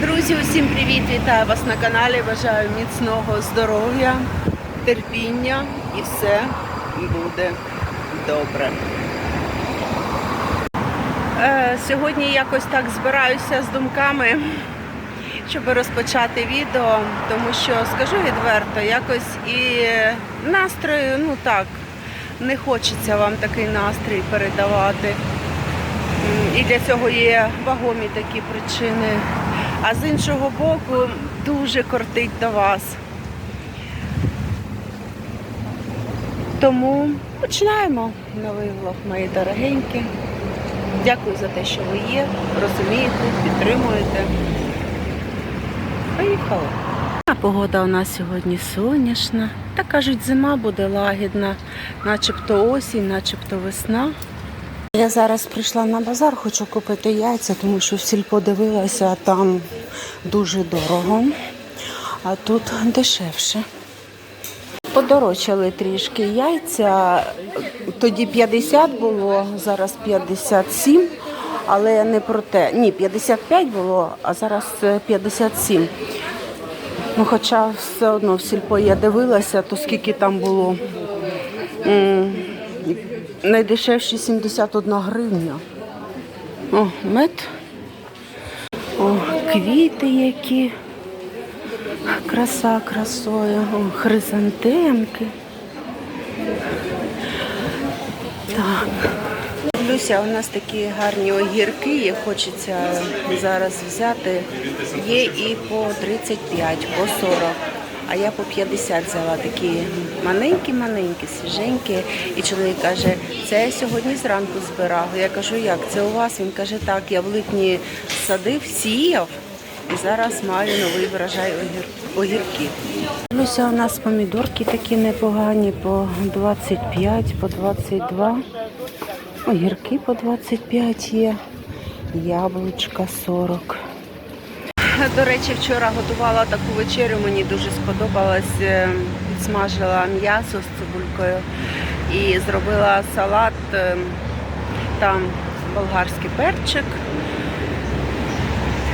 Друзі, усім привіт! Вітаю вас на каналі. Бажаю міцного здоров'я, терпіння і все буде добре. Е, Сьогодні якось так збираюся з думками, щоб розпочати відео, тому що скажу відверто, якось і настрою, ну так, не хочеться вам такий настрій передавати. І для цього є вагомі такі причини. А з іншого боку, дуже кортить до вас. Тому починаємо новий влог, мої дорогенькі. Дякую за те, що ви є, розумієте, підтримуєте. Поїхали. Погода у нас сьогодні сонячна. Та кажуть, зима буде лагідна, начебто осінь, начебто весна. Я зараз прийшла на базар, хочу купити яйця, тому що в сільпо дивилася, а там дуже дорого, а тут дешевше. Подорожчали трішки яйця. Тоді 50 було, зараз 57, але не про те. Ні, 55 було, а зараз е, 57. Ну, хоча все одно в сільпо я дивилася, то скільки там було. Найдешевші 71 гривня. О, мед. О, квіти які. Краса красою. О, хризантемки. Так. Люся, у нас такі гарні огірки, є хочеться зараз взяти. Є і по 35, по 40. А я по 50 взяла такі маленькі-маленькі, свіженькі. І чоловік каже, це я сьогодні зранку збирав. Я кажу, як це у вас? Він каже, так, я в липні садив, сіяв і зараз маю новий врожай огір- огірків. Люся, у нас помідорки такі непогані, по 25, по 22. Огірки по 25 є, яблучка 40. До речі, вчора готувала таку вечерю, мені дуже сподобалось. Е, Підсмажила м'ясо з цибулькою і зробила салат. е, Там болгарський перчик,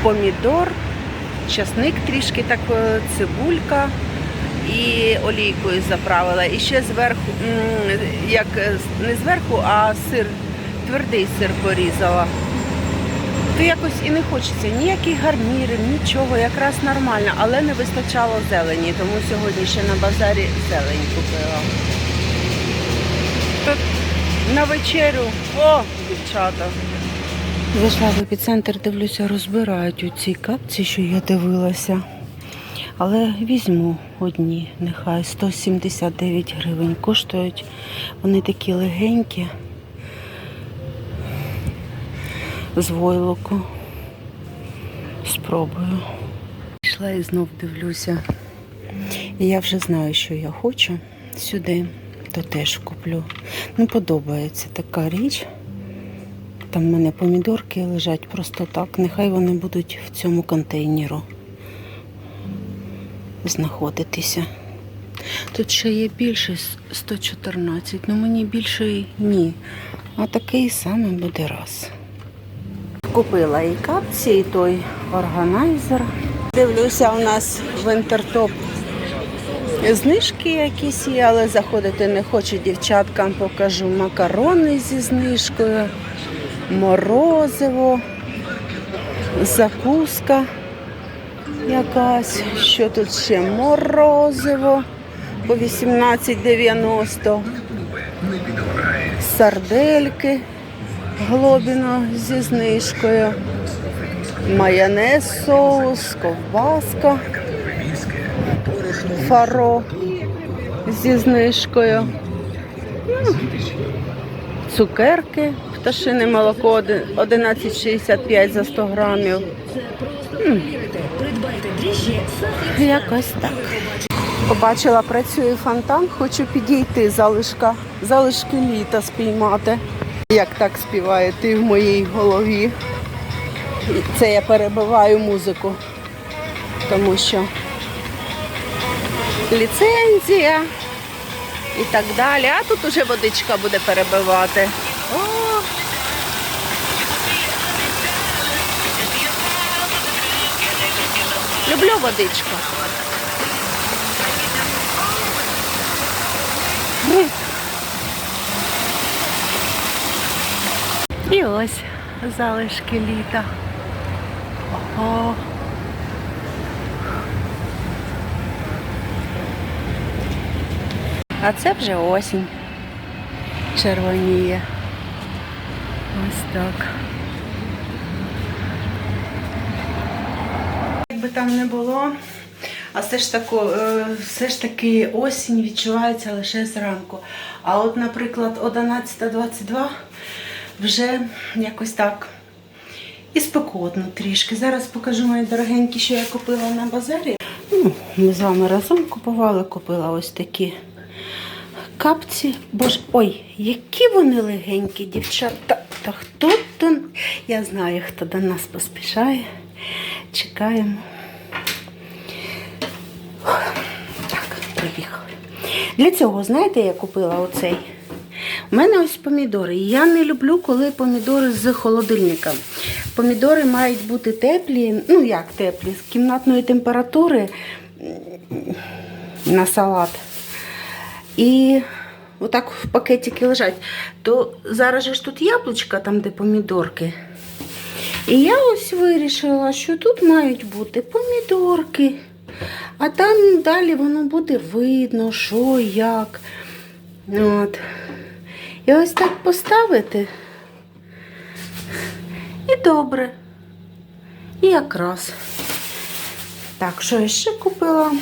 помідор, часник трішки так, е, цибулька і олійкою заправила. І ще зверху, як е, не зверху, а сир, твердий сир порізала. То якось і не хочеться ніяких гарнірів, нічого, якраз нормально, але не вистачало зелені, тому сьогодні ще на базарі зелень купила. Тут на вечерю, о, дівчата. Зайшла в епіцентр, дивлюся, розбирають у цій капці, що я дивилася. Але візьму одні, нехай 179 гривень коштують. Вони такі легенькі. З войлоку. Спробую. Пішла і знов дивлюся. Я вже знаю, що я хочу сюди, то теж куплю. Ну, подобається така річ. Там в мене помідорки лежать просто так. Нехай вони будуть в цьому контейнеру знаходитися. Тут ще є більше 114, але мені більше ні. А такий самий буде раз. Купила і капці, і той органайзер. Дивлюся, у нас в інтертоп знижки якісь є, але заходити не хочу дівчаткам, покажу макарони зі знижкою, морозиво, закуска якась. Що тут ще? Морозиво по 18,90. Сардельки глобіно зі знижкою. Майонез, соус, ковбаска, фаро зі знижкою. Ну, Цукерки, пташине молоко 11,65 за 100 грамів. Якось так. Побачила, працює фонтан, хочу підійти залишка, залишки літа спіймати. Як так співає ти в моїй голові. Це я перебиваю музику, тому що ліцензія і так далі. А тут уже водичка буде перебивати. Люблю водичку. І ось залишки літа. Ого. А це вже осінь. Червоніє. Ось так. Як би там не було, а все ж тако, е, все ж таки осінь відчувається лише зранку. А от, наприклад, 11.22 вже якось так і спекотно трішки. Зараз покажу мої дорогенькі, що я купила на базарі. Ну, Ми з вами разом купували, купила ось такі капці. Боже, ой, які вони легенькі, дівчата. Та хто то? Я знаю, хто до нас поспішає. Чекаємо. Так, приїхали. Для цього, знаєте, я купила оцей. У мене ось помідори. Я не люблю, коли помідори з холодильника. Помідори мають бути теплі, ну як теплі, з кімнатної температури на салат. І отак в пакетики лежать. То зараз же ж тут яблучка, там де помідорки. І я ось вирішила, що тут мають бути помідорки. А там далі воно буде видно, що, як. От. І ось так поставити. І добре. І якраз. Так, що я ще купила?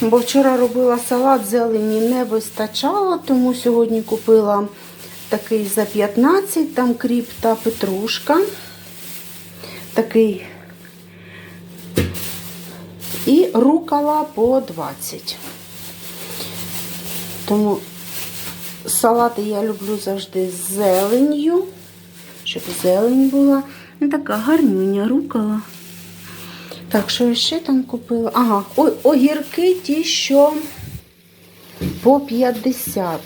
Бо вчора робила салат, зелені не вистачало, тому сьогодні купила такий за 15, там кріп та петрушка. Такий. І рукола по 20. Тому салати я люблю завжди з зеленью, щоб зелень була. Ну, така гарнюня рукола. Так, що я ще там купила? Ага, ой, огірки ті, що по 50.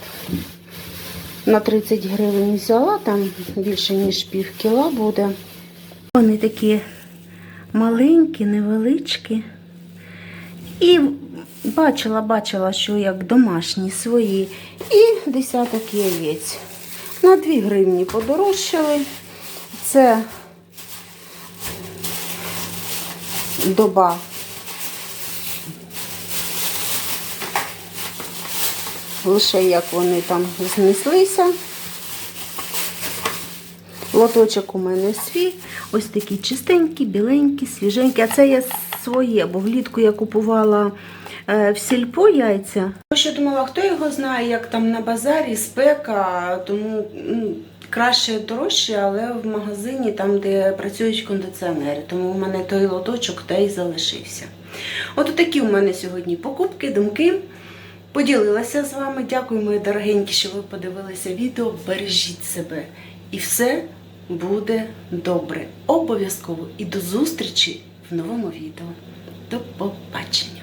На 30 гривень взяла, там більше, ніж пів кіла буде. Вони такі маленькі, невеличкі. І бачила, бачила, що як домашні свої. І десяток яєць. На 2 гривні подорожчали. Це доба. Лише як вони там знеслися. Лоточок у мене свій. Ось такі чистенькі, біленькі, свіженькі. А це я своє, бо влітку я купувала е, в сільпо яйця. Я ще думала, хто його знає, як там на базарі спека, тому м, краще дорожче, але в магазині, там, де працюють кондиціонери. Тому у мене той лоточок та й залишився. От такі у мене сьогодні покупки, думки. Поділилася з вами. Дякую, мої дорогенькі, що ви подивилися відео. Бережіть себе. І все буде добре. Обов'язково. І до зустрічі в новому відео. До побачення!